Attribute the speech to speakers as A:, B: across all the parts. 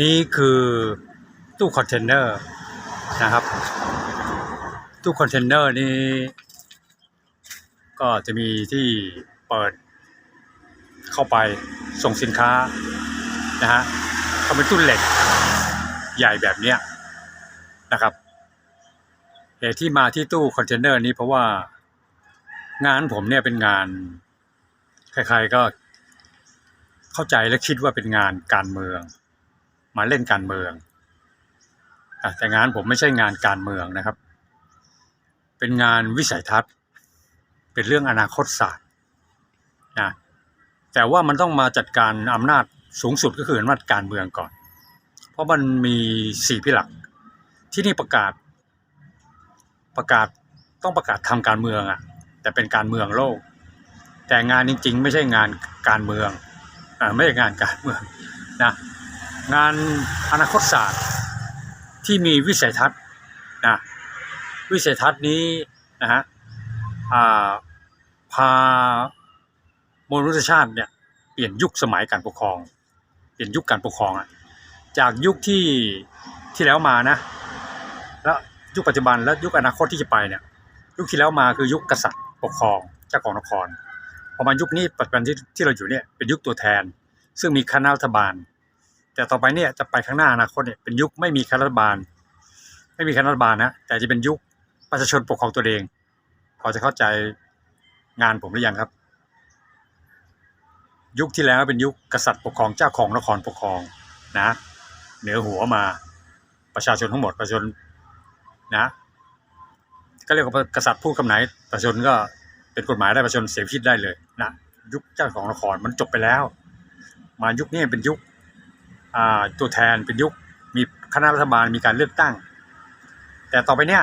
A: นี่คือตู้คอนเทนเนอร์นะครับตู้คอนเทนเนอร์นี้ก็จะมีที่เปิดเข้าไปส่งสินค้านะฮะเขาเป็นตู้เหล็กใหญ่แบบเนี้ยนะครับเหตุที่มาที่ตู้คอนเทนเนอร์นี้เพราะว่างานผมเนี่ยเป็นงานใครๆก็เข้าใจและคิดว่าเป็นงานการเมือง มาเล่นการเมืองอแต่งานผมไม่ใช่งานการเมืองนะครับ เป็นงานวิสัยทัศน์ เป็นเรื่องอนาคตศาสตร์นะแต่ว่ามันต้องมาจัดการอำนาจสูงสุดก็คืออำนาจการเมืองก่อน เพราะมันมีสี่พิหลัก ที่นี่ประกาศประกาศต้องประกาศทำการเมืองอะ่ะ แต่เป็นการเมืองโลก แต่งานจริง ๆ ไม่ใช่งานการเมืองอ่าไม่ใช่งานการเมืองนะ งานอนาคตศาสตร์ที่มีวิสัยทัศน์นะวิสัยทัศน์นี้นะฮะพามนุษยชาติเนี่ยเปลี่ยนยุคสมัยการปกครอง เปลี่ยนยุคการปกครองอะจากยุคที่ที่แล้วมานะแล้วยุคปัจจุบันและยุคอนาคตที่จะไปเนี่ยยุคที่แล้วมาคือยุคกษัตริย์ปกครองเจ้าของนครพอมายุคนี้ปัจจุบันที่ที่เราอยู่เนี่ยเป็นยุคตัวแทน ซึ่งมีคณะรัฐบาล แต่ต่อไปเนี่ยจะไปข้างหน้าอนาคตเนี่ยเป็นยุคไม่มีคณะรัฐบาล ไม่มีคณะรัฐบาลนะแต่จะเป็นยุคประชาชนปกครองตัวเอง พอจะเข้าใจงานผมหรือยังครับ ยุคที่แล้วเป็นยุคกษัตริย์ปกครองเจ้าของนครปกครองนะเหนือหัวมาประชาชนทั้งหมดประชาชนนะก็เรียกว่ากษัตริย์พูดคำไหนประชาชนก็เป็นกฎหมายได้ประชาชนเสียชีวิตได้เลยนะยุคเจ้าของนครมันจบไปแล้ว มายุคนี้เป็นยุค ตัวแทนเป็นยุคมีคณะรัฐบาลมีการเลือกตั้ง แต่ต่อไปเนี้ย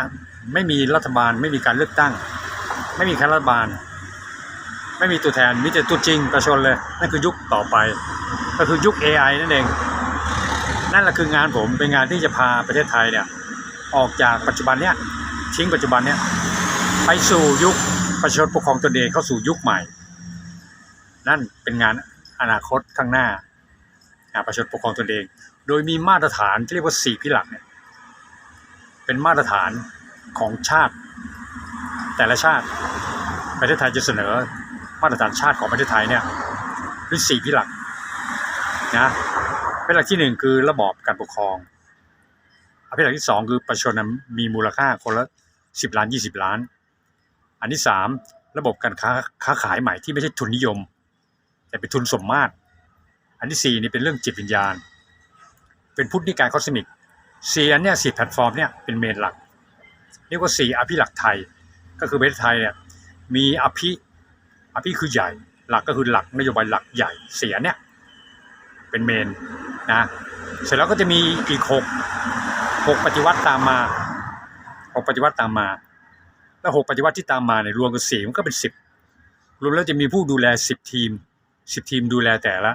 A: ไม่มีรัฐบาลไม่มีการเลือกตั้ง ไม่มีคณะรัฐบาล ไม่มีตัวแทนมีแต่ตัวจริงประชาชนเลยนั่นคือยุคต่อไป ก็คือยุค AI นั่นเองนั่นแหละคืองานผมเป็นงานที่จะพาประเทศไทยเนี่ยออกจากปัจจุบันเนี้ยทิ้งปัจจุบันเนี้ยไปสู่ยุคประชาชนปกครองตนเองเข้าสู่ยุคใหม่ นั่นเป็นงานอนาคตข้างหน้าอ่า ประชาชนปกครองตนเอง โดยมีมาตรฐานที่เรียกว่าสี่พิหลักเนี่ยเป็นมาตรฐานของชาติ แต่ละชาติประเทศไทยจะเสนอมาตรฐานชาติของประเทศไทยเนี่ยด้วยสี่พิหลักนะเป็นหลักที่หนึ่งคือระบอบการปกครองอันที่หลักที่สองคือประชาชนนั้นมีมูลค่าคนละสิบล้านยี่สิบล้าน อันที่สามระบบการค้าค้าขายใหม่ที่ไม่ใช่ทุนนิยม แต่เป็นทุนสมมาตร อันที่สี่นี่เป็นเรื่องจิตวิญญาณ เป็นพุทธนิกายคอสมิกสี่อันเนี่ยสี่แพลตฟอร์มเนี่ยเป็นเมนหลัก เรียกว่าสี่อภิหลักไทย ก็คือประเทศไทยเนี่ยมีอภิอภิคือใหญ่ หลักก็คือหลักนโยบายหลักใหญ่เสียเนี่ยเป็นเมนนะเสร็จแล้วก็จะมีอีกหกหกปฏิวัติตามมาหกปฏิวัติตามมา แล้วหกปฏิวัติที่ตามมาเนี่ยรวมกันสี่มันก็เป็นสิบรวมแล้วจะมีผู้ดูแลสิบทีมสิบทีมดูแลแต่ละ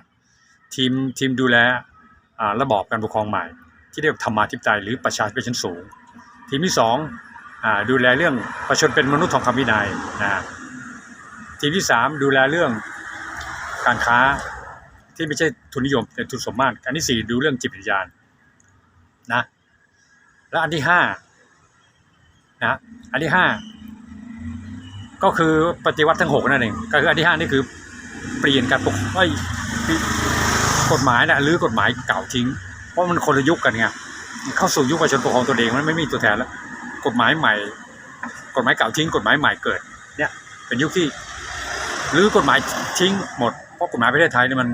A: ทีมทีมดูแลระบอบการปกครองใหม่ ที่เรียกว่าธรรมาธิปไตยหรือประชาธิปไตยชั้นสูง ทีมที่สองอดูแลเรื่องประชาชนเป็นมนุษย์ทองคำวินัยนะทีมที่สามดูแลเรื่องการค้าที่ไม่ใช่ทุนนิยมแต่ทุนสมมาตรอันที่สี่ดูเรื่องจิตวิญญาณนะแล้วอันที่ห้านะอันที่ห้าก็คือปฏิวัติทั้งหกนั่นเองก็คืออันที่ห้านี่คือเปลี่ยนการปกไอ้ กฎหมายนะหรือกฎหมายเก่าทิ้ง เพราะมันคนละยุคกันไงเข้าสู่ยุคประชาชนปกครองตัวเองมันไม่มีตัวแทนแล้ว กฎหมายใหม่ กฎหมายเก่าทิ้ง กฎหมายใหม่เกิด เนี่ย เป็นยุคที่หรือกฎหมายทิ้งหมดเพราะกฎหมายประเทศไทยนี่มัน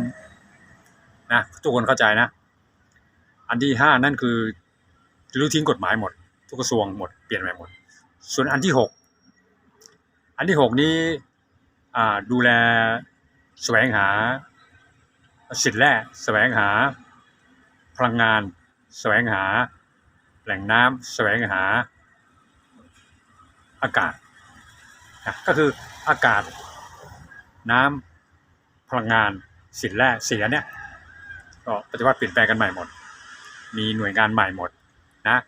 A: นะทุกคนเข้าใจนะ อันที่ห้านั่นคือรื้อทิ้งกฎหมายหมด ทุกกระทรวงหมดเปลี่ยนใหม่หมด ส่วนอันที่หกอันที่หกนี้ดูแลแสวงหา สิทธิ์แร่แสวงหาพลังงาน แสวงหา แหล่งน้ำแสวงหา อากาศนะก็คืออากาศ น้ำพลังงานสินแร่เสียเนี่ยก็ปฏิวัติเปลี่ยนแปลงกันใหม่หมด มีหน่วยงานใหม่หมดนะ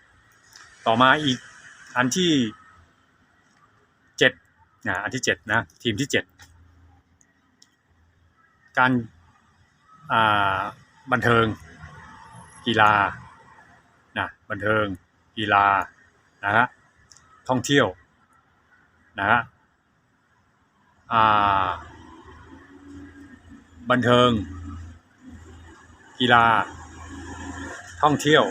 A: ต่อมาอีกอันที่เจ็ดนะอันที่เจ็ดนะทีมที่เจ็ดการ บันเทิง กีฬานะบันเทิง กีฬานะฮะท่องเที่ยวนะฮะบันเทิง กีฬา ท่องเที่ยว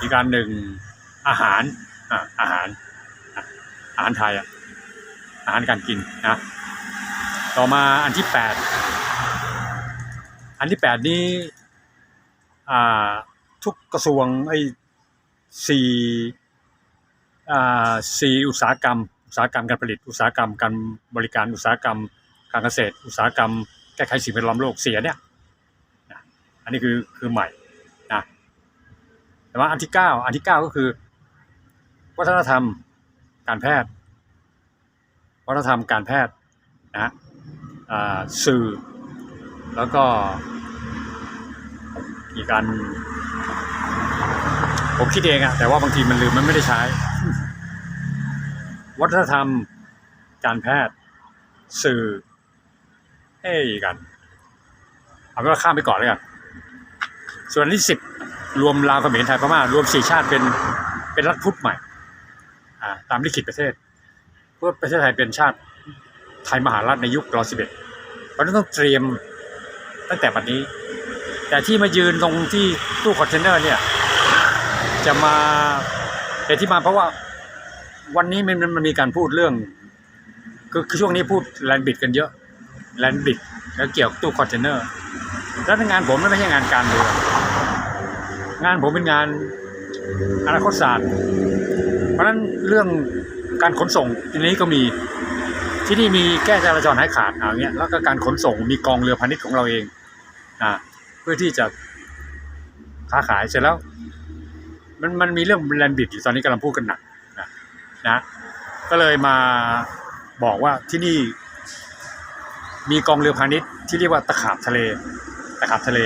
A: อีกการหนึ่งอาหารอะอาหารอะอาหารไทยอะอาหารการกินนะต่อมาอันที่แปด อันที่แปดนี้ทุกกระทรวงไอ้สี่สี่อุตสาหกรรม อุตสาหกรรมการผลิต อุตสาหกรรมการบริการอุตสาหกรรมการเกษตร อุตสาหกรรมแก้ไขสิ่งแวดล้อมโลกเสียเนี่ยอันนี้คือคือใหม่นะแต่ว่าอันที่เก้าอันที่เก้าก็คือ วัฒนธรรมการแพทย์ วัฒนธรรมการแพทย์นะสื่อ แล้วก็อีกการผมคิดเองอะแต่ว่าบางทีมันลืมมันไม่ได้ใช้ วัฒนธรรม การแพทย์ สื่อเอ้ยกันเอาเป็นว่าข้ามไปก่อนเลยกัน ส่วนที่สิบรวมลาวเขมรไทยพม่ารวมสี่ชาติเป็นเป็นรัฐพุทธใหม่ตามลิขิตประเทศเพื่อประเทศไทยเป็นชาติไทยมหาราชในยุครอสิบเอ็ดเพราะฉะนั้นต้องเตรียม ตั้งแต่บัดนี้ แต่ที่มายืนตรงที่ตู้คอนเทนเนอร์เนี่ย จะมาเหตุที่มาเพราะว่าวันนี้มันมันมีการพูดเรื่องคือคือช่วงนี้พูดแลนบิดกันเยอะแลนบิดแล้วเกี่ยวกับตู้คอนเทนเนอร์แล้วงานผมไม่ใช่งานการเมืองงานผมเป็นงานอนาคตศาสตร์ เพราะฉะนั้นเรื่องการขนส่งทีนี้ก็มีที่นี่มีแก้จราจรให้ขาดอ่าเงี้ยแล้วก็การขนส่งมีกองเรือพาณิชย์ของเราเอง อ่าเพื่อที่จะค้าขายเสร็จแล้ว มันมันมีเรื่องแลนบิดอยู่ตอนนี้กำลังพูดกันหนักนะนะก็เลยมาบอกว่าที่นี่มีกองเรือพาณิชย์ที่เรียกว่าตะขาบทะเล ตะขาบทะเล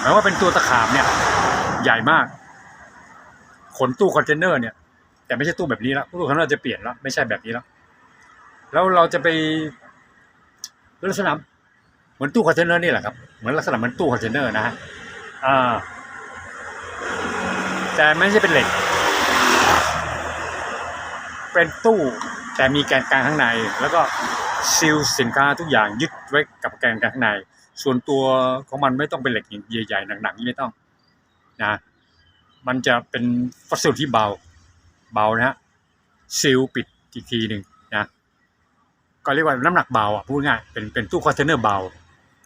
A: หมายว่าเป็นตัวตะขาบเนี่ย ใหญ่มาก ขนตู้คอนเทนเนอร์เนี่ย แต่ไม่ใช่ตู้แบบนี้แล้วตู้คอนเทนเนอร์จะเปลี่ยนแล้ว ไม่ใช่แบบนี้แล้ว แล้วเราจะไปลักษณะ เหมือนตู้คอนเทนเนอร์นี่แหละครับ เหมือนลักษณะเหมือนตู้คอนเทนเนอร์นะฮะอ่าแต่ไม่ใช่เป็นเหล็ก เป็นตู้แต่มีแกนกลางข้างใน แล้วก็ซีลสินค้าทุกอย่างยึดไว้กับแกนกลางข้างใน ส่วนตัวของมันไม่ต้องเป็นเหล็กใหญ่ๆหนักๆไม่ต้องนะมันจะเป็นวัสดุที่เบาเบานะฮะซีลปิดอีกทีหนึ่งนะก็เรียกว่าน้ำหนักเบาอะพูดง่ายเป็นเป็นตู้คอนเทนเนอร์เบา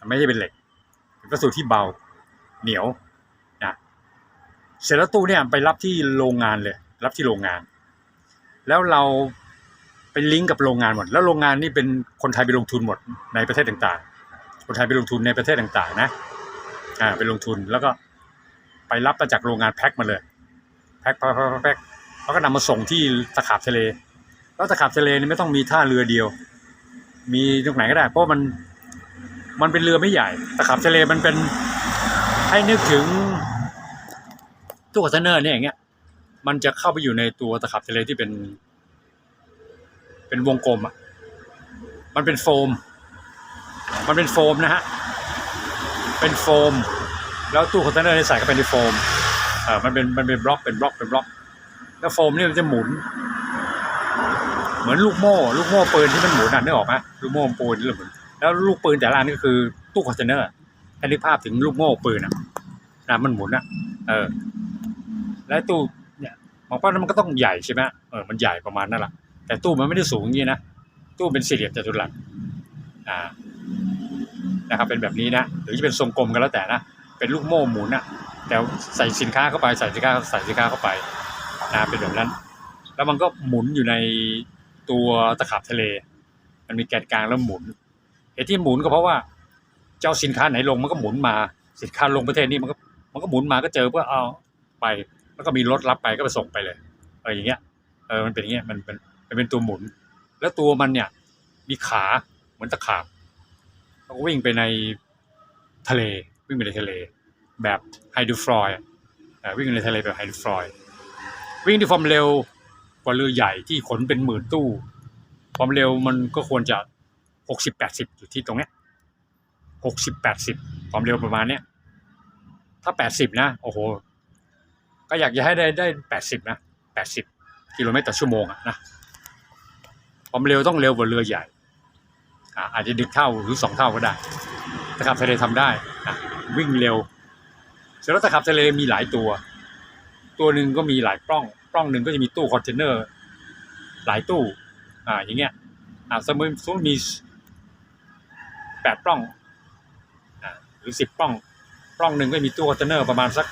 A: ไม่ใช่เป็นเหล็กเป็นวัสดุที่เบาเหนียวนะเสร็จแล้วตู้เนี่ยไปรับที่โรงงานเลย รับที่โรงงาน แล้วเราไปลิงก์กับโรงงานหมด แล้วโรงงานนี่เป็นคนไทยไปลงทุนหมดในประเทศต่างๆ คนไทยไปลงทุนในประเทศต่างๆ นะอ่าไปลงทุนแล้วก็ไปรับมาจากโรงงานแพ็คมาเลยแพ็คแพ็คแพ็คแล้วก็นำมาส่งที่ตะขาบทะเล แล้วตะขาบทะเลนี่ไม่ต้องมีท่าเรือเดียว มีตรงไหนก็ได้ เพราะมัน มันเป็นเรือไม่ใหญ่ตะขาบทะเลมันเป็นให้นึกถึงตู้คอนเทนเนอร์เนี่ยอย่างเงี้ย มันจะเข้าไปอยู่ในตัวตะขาบทะเลที่เป็น เป็นวงกลมอะ มันเป็นโฟม มันเป็นโฟมนะฮะ เป็นโฟม แล้วตู้คอนเทนเนอร์ใส่เข้าไปในโฟมเออมันเป็นมันเป็นบล็อกเป็นบล็อกเป็นบล็อก แล้วโฟมนี่มันจะหมุน เหมือนลูกโม่ ลูกโม่ปืนที่มันหมุนอะนึกออกไหมลูกโม่ปืนที่มันหมุน แล้วลูกปืนแต่ละอันนี่ก็คือตู้คอนเทนเนอร์ให้นึกภาพถึงลูกโม่ปืนอะนะมันหมุนอะ เออ แล้วตู้เนี่ยมองว่ามันก็ต้องใหญ่ใช่ไหมเออมันใหญ่ประมาณนั่นแหละแต่ตู้มันไม่ได้สูงอย่างนี้นะตู้เป็นสี่เหลี่ยมจัตุรัสอ่านะครับ เป็นแบบนี้นะหรือจะเป็นทรงกลมก็แล้วแต่นะเป็นลูกโม่หมุนอะแต่ใส่สินค้าเข้าไปใส่สินค้าใส่สินค้าเข้าไปนะเป็นแบบนั้น แล้วมันก็หมุนอยู่ในตัวตะขาบทะเล มันมีแกนกลางแล้วหมุน เหตุที่หมุนก็เพราะว่าเจ้าสินค้าไหนลงมันก็หมุนมา สินค้าลงประเทศนี้มันก็มันก็หมุนมาก็เจอเพื่อเอาไป แล้วก็มีรถรับไปก็ไปส่งไปเลยเอออย่างเงี้ยเออมันเป็นอย่างเงี้ยมันเป็นมันเป็นตัวหมุน แล้วตัวมันเนี่ย มีขาเหมือนตะขาบแล้วก็วิ่งไปในทะเลวิ่งไปในทะเล แบบไฮดรฟลอยอ่าวิ่งในทะเลแบบไฮดรฟลอยวิ่งด้วยความเร็วกว่าเรือใหญ่ที่ขนเป็นหมื่นตู้ ความเร็วมันก็ควรจะ หกสิบแปดสิบอยู่ที่ตรงเนี้ยหกสิบแปดสิบความเร็วประมาณเนี้ยถ้าแปดสิบนะ โอ้โห ก็อยากจะให้ได้ได้แปดสิบนะแปดสิบกิโลเมตรต่อชั่วโมงอะนะความเร็วต้องเร็วกว่าเรือใหญ่อ่าอาจจะดึกเท่าหรือสองเท่าก็ได้ตะขับทะเลทำได้นะวิ่งเร็วเสร็จแล้วตะขับทะเลมีหลายตัว ตัวหนึ่งก็มีหลายปล้องปล้องหนึ่งก็จะมีตู้คอนเทนเนอร์หลายตู้อ่าอย่างเงี้ยอ่าสมมติสมมติมี แปดปล้องอ่าหรือสิบปล้องปล้องหนึ่งก็มีตู้คอนเทนเนอร์ประมาณสัก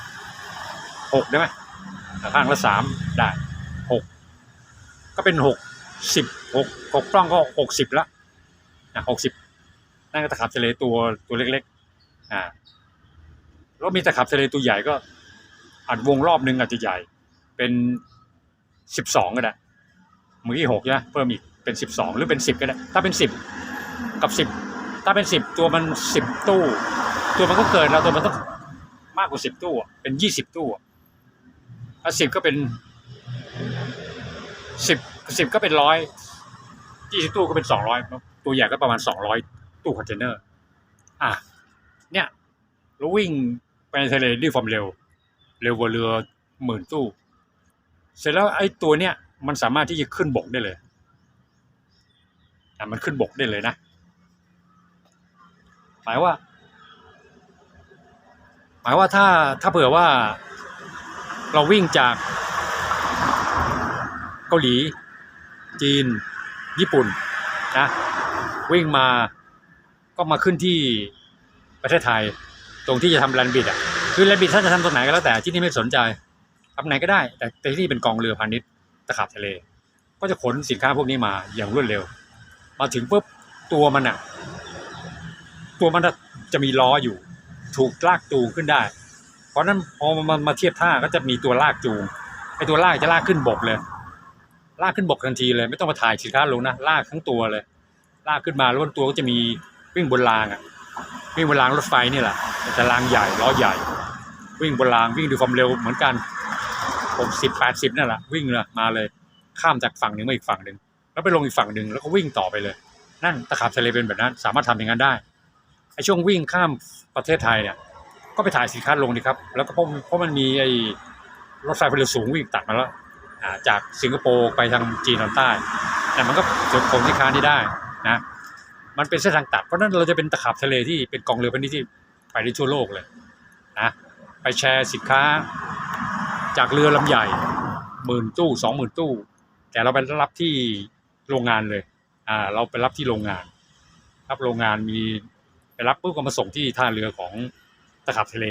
A: หกได้ไหมอ่าข้างละสามได้หกก็เป็นหกสิบหกหกปล้องก็หกสิบละนะหกสิบนั่นก็ตะขับทะเลตัวตัวเล็กๆอ่าแล้วมีตะขับทะเลตัวใหญ่ก็อาจวงรอบหนึ่งอาจจะใหญ่ เป็นสิบสองก็ได้เมื่อกี้หกใช่ไหมเพิ่มอีกเป็นสิบสองหรือเป็นสิบก็ได้ ถ้าเป็นสิบกับสิบ ถ้าเป็นสิบตัวมันสิบตู้ ตัวมันก็เกินแล้วตัวมันต้องมากกว่าสิบตู้เป็นยี่สิบตู้อะถ้าสิบก็เป็นสิบสิบก็เป็นร้อยยี่สิบตู้ก็เป็นสองร้อยตัวใหญ่ก็ประมาณสองร้อยตู้คอนเทนเนอร์ อะ เนี่ยเราวิ่งไปในทะเลด้วยความเร็ว เร็วกว่าเรือหมื่นตู้ เสร็จแล้วไอ้ตัวเนี้ยมันสามารถที่จะขึ้นบกได้เลยอะมันขึ้นบกได้เลยนะ มายว่า หมายว่าถ้าถ้าเผื่อว่า เราวิ่งจากเกาหลี จีน ญี่ปุ่นนะวิ่งมาก็มาขึ้นที่ประเทศไทย ตรงที่จะทำแลนบิดอะคือแลนบิดถ้าจะทำตรงไหนก็แล้วแต่ที่นี่ไม่สนใจทำไหนก็ได้ แต่แต่ที่นี่เป็นกองเรือพาณิชย์ตะขับทะเล ก็จะขนสินค้าพวกนี้มาอย่างรวดเร็ว มาถึงปุ๊บตัวมันอะ ตัวมันจะมีล้ออยู่ ถูกลากจูงขึ้นได้ เพราะนั้นพอมันมาเทียบท่าก็จะมีตัวลากจูงไอตัวลากจะลากขึ้นบกเลย ลากขึ้นบกทันทีเลย ไม่ต้องมาถ่ายสินค้าลงนะลากทั้งตัวเลย ลากขึ้นมาแล้วนตัวก็จะมีวิ่งบนรางอะวิ่งบนรางรถไฟนี่แหละแต่รางใหญ่ล้อใหญ่ วิ่งบนรางวิ่งด้วยความเร็วเหมือนกันผมสิบแปดสิบนั่นแหละวิ่งเลยมาเลย ข้ามจากฝั่งหนึ่งมาอีกฝั่งหนึ่งแล้วไปลงอีกฝั่งหนึ่งแล้วก็วิ่งต่อไปเลย นั่นตะขาบทะเลเป็นแบบนั้น สามารถทำอย่างนั้นได้ ช่วงวิ่งข้ามประเทศไทยเนี่ย ก็ไปถ่ายสินค้าลงดีครับ แล้วก็เพราะเพราะมันมีไอ้รถไฟความเร็วสูงวิ่งตัดมาแล้วจากสิงคโปร์ไปทางจีนตอนใต้ แต่มันก็จดผลสินค้านี้ได้นะ มันเป็นเส้นทางตัด เพราะนั้นเราจะเป็นตะขับทะเลที่เป็นกองเรือพาณิชย์ที่ไปได้ทั่วโลกเลยนะ ไปแชร์สินค้าจากเรือลำใหญ่หมื่นตู้สองหมื่นตู้ แต่เราไปรับที่โรงงานเลย อ่า เราไปรับที่โรงงาน รับโรงงานมี รับปุ๊บก็มาส่งที่ท่าเรือของตะขับทะเล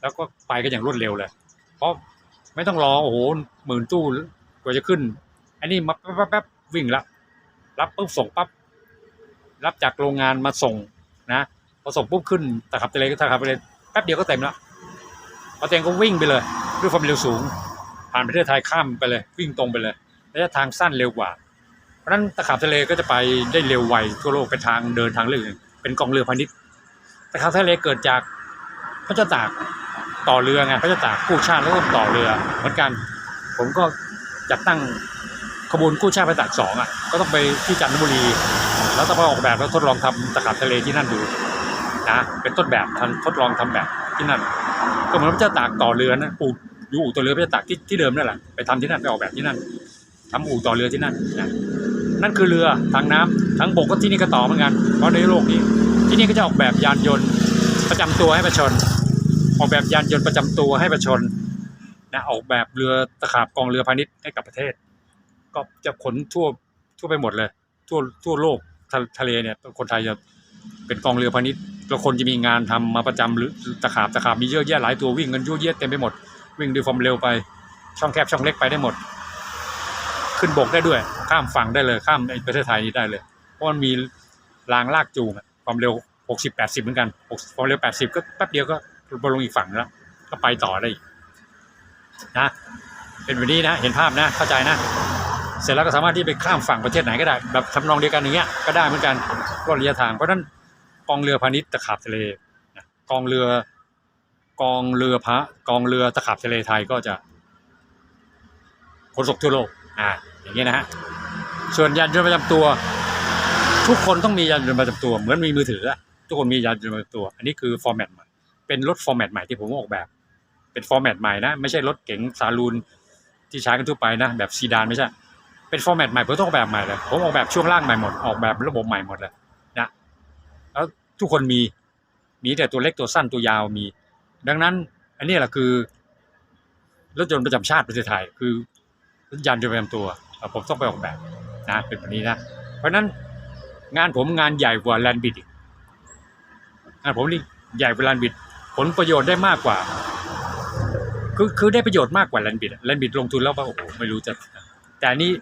A: แล้วก็ไปกันอย่างรวดเร็วเลย เพราะไม่ต้องรอโอ้โหหมื่นตู้กว่าจะขึ้น อันนี้มาแป๊บแป๊บวิ่งละรับปุ๊บส่งปั๊บรับจากโรงงานมาส่งนะพอส่งปุ๊บขึ้นตะขับทะเลก็ตะขับทะเลแป๊บเดียวก็เต็มละพอเต็มก็วิ่งไปเลยด้วยความเร็วสูง ผ่านประเทศไทยข้ามไปเลย วิ่งตรงไปเลยระยะทางสั้นเร็วกว่า เพราะฉะนั้นตะขับทะเลก็จะไปได้เร็วไวทั่วโลกเป็นทางเดินทางเลือกหนึ่ง เป็นกองเรือพาณิชย์ตะขับทะเลเกิดจากพระเจ้าตากต่อเรือไงพระเจ้าตากกู้ชาติแล้วก็ต่อเรือเหมือนกัน ผมก็จัดตั้งขบวนกู้ชาติพระเจ้าตากสองอะก็ต้องไปที่จันทบุรี แล้วต้องไปออกแบบแล้วทดลองทำตะขับทะเลที่นั่นดูนะเป็นต้นแบบทำทดลองทำแบบที่นั่น ก็เหมือนพระเจ้าตากต่อเรือนะอู่อยู่อู่ต่อเรือพระเจ้าตากที่ที่เดิมนั่นแหละไปทำที่นั่นไปออกแบบที่นั่นทำอู่ต่อเรือที่นั่นนะ นั่นคือเรือทางน้ำทางบกก็ที่นี่ก็ต่อเหมือนกัน เพราะในโลกนี้ ที่นี่ก็จะออกแบบยานยนต์ประจำตัวให้ประชาชน ออกแบบยานยนต์ประจำตัวให้ประชาชนนะออกแบบเรือตะขาบกองเรือพาณิชย์ให้กับประเทศ ก็จะขนทั่วทั่วไปหมดเลย ทั่วทั่วโลกทะทะเลเนี่ยคนไทยจะเป็นกองเรือพาณิชย์แล้วคนจะมีงานทำมาประจำหรือตะขาบตะขาบมีเยอะแยะหลายตัววิ่งกันยั่วเยียดเต็มไปหมด วิ่งด้วยความเร็วไปช่องแคบช่องเล็กไปได้หมด ขึ้นบกได้ด้วย ข้ามฝั่งได้เลยข้ามในประเทศไทยนี้ได้เลย เพราะมันมีรางลากจูงความเร็วหกสิบแปดสิบเหมือนกันความเร็วแปดสิบก็แป๊บเดียวก็ลงอีกฝั่งแล้ว ก็ไปต่อได้อีกนะเป็นแบบนี้นะเห็นภาพนะเข้าใจนะ เสร็จแล้วก็สามารถที่ไปข้ามฝั่งประเทศไหนก็ได้ แบบทำนองเดียวกันอย่างเงี้ยก็ได้เหมือนกันก็ระยะทางเพราะนั้นกองเรือพาณิชย์ตะขาบทะเลกองเรือกองเรือพระกองเรือตะขาบทะเลไทยก็จะขนส่งทั่วโลก อ่าอย่างเงี้ยนะฮะส่วนยานยนต์ประจำตัว ทุกคนต้องมียานยนต์ประจำตัว เหมือนมีมือถืออะทุกคนมียานยนต์ประจำตัว อันนี้คือฟอร์แมตใหม่เป็นรถฟอร์แมตใหม่ที่ผมออกแบบ เป็นฟอร์แมตใหม่นะไม่ใช่รถเก๋งซาลูนที่ใช้กันทั่วไปนะแบบซีดานไม่ใช่เป็นฟอร์แมตใหม่ผมต้องออกแบบใหม่เลยผมออกแบบช่วงล่างใหม่หมดออกแบบระบบใหม่หมดเลยนะแล้วทุกคนมีมีแต่ตัวเล็กตัวสั้นตัวยาวมี ดังนั้น อันนี้แหละคือรถยนต์ประจำชาติประเทศไทย คือ ยานยนต์ประจำตัวเอ่ผมต้องไปออกแบบนะเป็นแบบนี้นะ เพราะนั้นงานผมงานใหญ่กว่าแลนบิดอีกงานผมนี่ใหญ่กว่าแลนบิด ผลประโยชน์ได้มากกว่า คือคือได้ประโยชน์มากกว่าแลนบิดแลนบิดลงทุนแล้วว่าโอ้โหไม่รู้จะ แต่นี้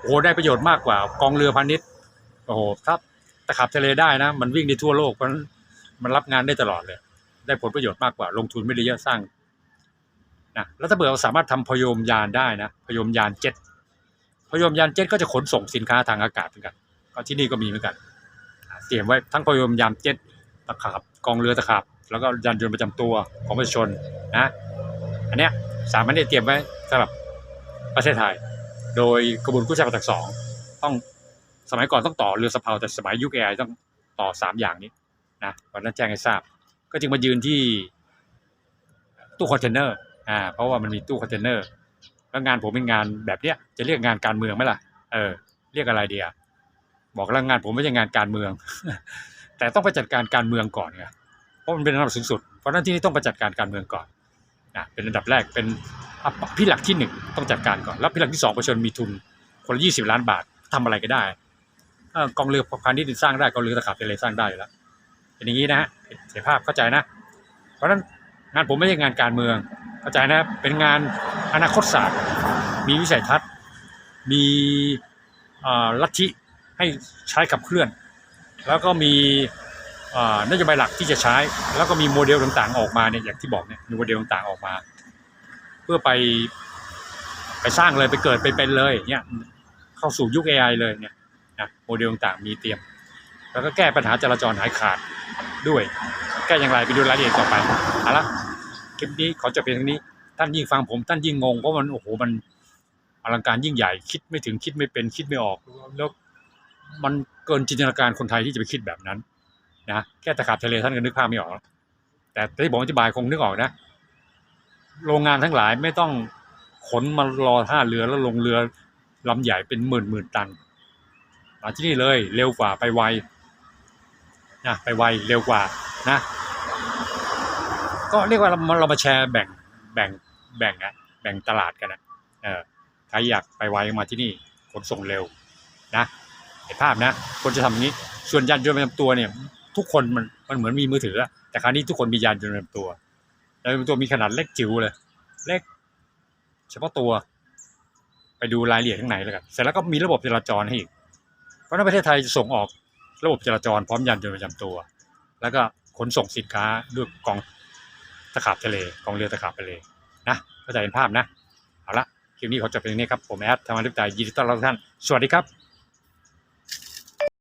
A: โอ้โหได้ประโยชน์มากกว่า กองเรือพาณิชย์โอ้โหถ้าตะขับทะเลได้นะ มันวิ่งได้ทั่วโลกเพราะฉะนั้นมันรับงานได้ตลอดเลย ได้ผลประโยชน์มากกว่า ลงทุนไม่ได้เยอะสร้าง นะแล้วถ้าเบื่อเราสามารถทำพยมยานได้นะพยมยานเจ็ตพยมยานเจ็ตก็จะขนส่งสินค้าทางอากาศเหมือนกันก็ที่นี่ก็มีเหมือนกันเตรียมไว้ทั้งพยมยานเจ็ตตะขับกองเรือตะขับแล้วก็ยานยนต์ประจำตัวของประชาชนนะอันเนี้ยสามารถที่จะเตรียมไว้สำหรับประเทศไทย โดยกระบวนกู้ชาติประตักสองต้องสมัยก่อนต้องต่อเรือสะเพาแต่สมัยยุคเอไอต้องต่อสามอย่างนี้นะวันนั้นแจ้งให้ทราบ ก็จึงมายืนที่ตู้คอนเทนเนอร์ อ่าเพราะว่ามันมีตู้คอนเทนเนอร์แล้วงานผมเป็นงานแบบเนี้ยจะเรียกงานการเมืองไหมล่ะเออเรียกอะไรเดีอะบอกแล้วงานผมไม่ใช่งานการเมือง แต่ต้องไปจัดการการเมืองก่อนไงเพราะมันเป็นระดับสูงสุดเพราะนั้นที่นี่ต้องไปจัดการการเมืองก่อนนะเป็นอันดับแรกเป็นอะพี่หลักที่หนึ่งต้องจัดการก่อนแล้วพี่หลักที่สองประชาชนมีทุนคนละยี่สิบล้านบาททำอะไรก็ได้อกองเรือพาณิชย์สร้างได้กองเรือตะขับทะเลสร้างได้อยู่แล้วเป็นอย่างนี้นะฮะเสียภาพเข้าใจนะ เพราะฉะนั้นงานผมไม่ใช่งานการเมือง เข้าใจนะเป็นงานอนาคตศาสตร์ มีวิสัยทัศน์ มีลัทธิให้ใช้ขับเคลื่อน แล้วก็มีนโยบายหลักที่จะใช้ แล้วก็มีโมเดลต่างๆออกมาเนี่ยอย่างที่บอกเนี่ยมีโมเดลต่างๆออกมา เพื่อไปไปสร้างเลยไปเกิดไปเป็นเลยเนี่ยเข้าสู่ยุค AI เลยเนี่ยนะโมเดลต่างๆมีเตรียม แล้วก็แก้ปัญหาจราจรหายขาดด้วย แก้อย่างไรไปดูรายละเอียดต่อไปเอาละ ลิปนี้ขอจบเพียงเท่านี้ ท่านยิ่งฟังผม ท่านยิ่งงงเพราะมันโอ้โหมันอลังการยิ่งใหญ่คิดไม่ถึงคิดไม่เป็นคิดไม่ออก แล้วมันเกินจินตนาการคนไทยที่จะไปคิดแบบนั้นนะแค่ตะขาบทะเลท่านก็นึกภาพไม่ออกหรอกแต่ที่ผมอธิบายคงนึกออกนะ โรงงานทั้งหลายไม่ต้องขนมารอท่าเรือแล้วลงเรือลำใหญ่เป็นหมื่นหมื่นตันมาที่นี่เลยเร็วกว่าไปไวนะไปไวเร็วกว่านะ ก็เรียกว่าเรามาเรามาแชร์แบ่งแบ่งแบ่งอะแบ่งตลาดกันนะเออใครอยากไปไวมาที่นี่ขนส่งเร็วนะเห็นภาพนะคนจะทำอย่างนี้ ส่วนยานยนต์ประจำตัวเนี่ย ทุกคนมันมันเหมือนมีมือถือแต่คราวนี้ทุกคนมียานยนต์ประจำตัวยานยนต์ตัวมีขนาดเล็กจิ๋วเลย เล็ก เฉพาะตัว ไปดูรายละเอียดข้างในแล้วกันเสร็จแล้วก็มีระบบจราจรให้อีก เพราะในประเทศไทยจะส่งออกระบบจราจรพร้อมยานยนต์ประจำตัว แล้วก็ขนส่งสินค้าด้วยกอง ตะขาบทะเลกองเรือตะขาบทะเลนะเข้าใจเห็นภาพนะเอาละคลิปนี้ขอจบเป็นนี้ครับผมแอดธรรมดิบใจยินดีต้อนรับทุกท่านสวัสดีครับ